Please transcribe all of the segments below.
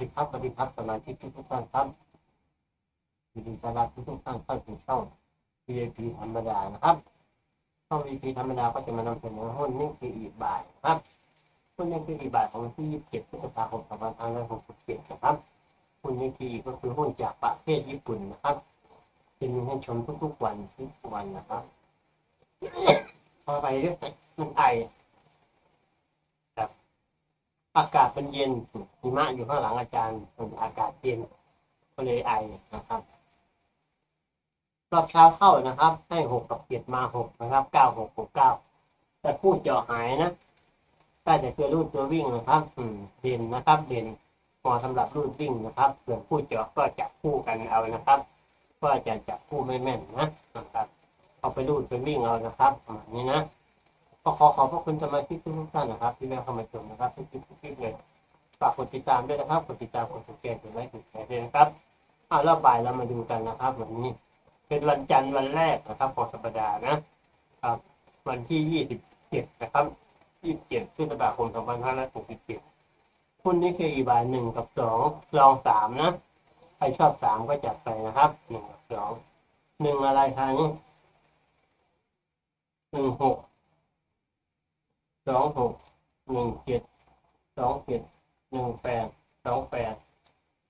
ดีครับสวัสดีครับสมาชิกทุกท่านครับยินดีต้อนรับทุกท่านเข้าสู่ช่อง VIP ธรรมดานะครับช่อง VIP ธรรมดาก็จะมานำเสนอหุ้นนิกเกอีบายครับหุ้นนิกเกอีบายของวันที่ 27พฤษภาคม2567นะครับหุ้นนิกเกอีก็คือหุ้นจากประเทศญี่ปุ่นนะครับจะมีให้ชมทุกๆวันทุกวันนะครับพอไปเรื่อยมันไอ อากาศมันเย็นหิมะอยู่ข้างหลังอาจารย์มันอากาศเย็นก็เลยไอนะครับ รอบเช้าเข้านะครับ ให้หกกับเจ็ดมาหกนะครับเก้าหกหกเก้าแต่พูดเจาะหายนะถ้าจะตัวรูดตัววิ่งนะครับ อืมเด่นนะครับเด่นเหมาะสำหรับรูดวิ่งนะครับส่วนผู้เจาะก็จับคู่กันเอานะครับก็จะจับคู่ไม่แม่นนะนะครับ เอาไปรูดไปวิ่งเอานะครับประมาณนี้นะ ก็ขอขอบพระคุณสมาชิกทุกท่านนะครับ ที่ได้เข้ามาชมนะครับทุกคลิปทุกคลิปเลยฝากกดติดตามด้วยนะครับกดติดตามกดติดแจ้งกดไลค์กดแชร์ด้วยนะครับเอาแล้วบ่ายเรามาดูกันนะครับวันนี้ เป็นวันจันทร์วันแรกนะครับของสัปดาห์นะครับ วันที่ยี่สิบเจ็ดนะครับยี่สิบเจ็ดพฤษภาคมสองพันห้าร้อยหกสิบเจ็ดหุ้นนี้คืออีบายหนึ่งกับสองลองสามนะใครชอบสามก็จัดไปนะครับหนึ่งกับสองหนึ่งอะไรคะนี่หนึ่งหก สองหกหนึ่งเจ็ดสองเจ็ดหนึ่งแปดสองแปด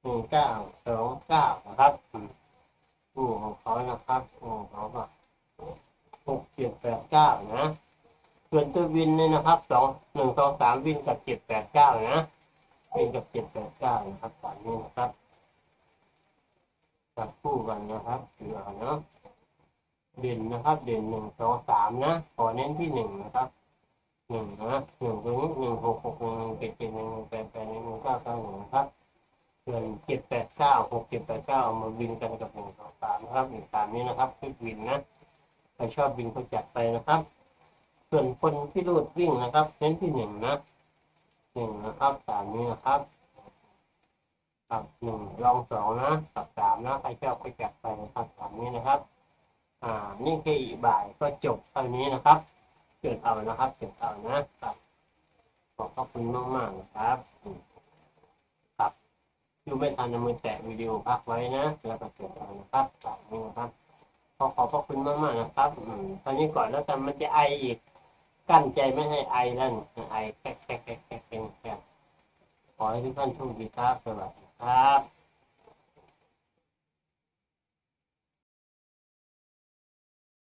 หนึ่งเก้าสองเก้านะครับอืมอืมของเขานะครับอืมเขาก็หกเจ็ดแปดเก้านะส่วนตัววินเนี่ยนะครับสองหนึ่งสองสามวินกับเจ็ดแปดเก้านะวินกับเจ็ดแปดเก้านะครับตามนี้นะครับจับคู่กันนะครับเหลือเนาะเด่นนะครับ เด่นหนึ่งสองสามนะขอเน้นที่หนึ่งนะครับ หนึ่งนะหนึ่งตรงนี้หนึ่งหกหกหนึ่งเจ็ดเจ็ดหนึ่งแปดแปดหนึ่งเก้าเก้าหนึ่งครับส่วนเจ็ดแปดเก้าหกเจ็ดแปดเก้าเอามาวินกันกับหนึ่งสองสามนะครับอีกสามนี้นะครับคลิกวินนะใครชอบวินก็จัดไปนะครับ ส่วนคนที่รูดวิ่งนะครับเน้นที่หนึ่งนะหนึ่งนะครับสามนี้นะครับกับหนึ่งลองสองนะกับสามนะใครชอบก็จัดไปนะครับสามนี้นะครับ อ่านี่คืออีบ่ายก็จบเท่านี้นะครับ เกิดเอานะครับเกิดเอานะครับขอบพระคุณมากมากนะครับครับดูไม่ทันเอามือแตะวิดีโอพักไว้นะแล้วก็เกิดเอานะครับแบบนี้นะครับขอขอบพระคุณมากมากนะครับอืตอนนี้ก่อนแล้วกันมันจะไออีกกั้นใจไม่ให้ไอแล้วนี่ไอแก๊กแก๊กแก๊กแก๊กแก๊กแก๊กขอให้ทุกท่านโชคดีครับสวัสดีครับ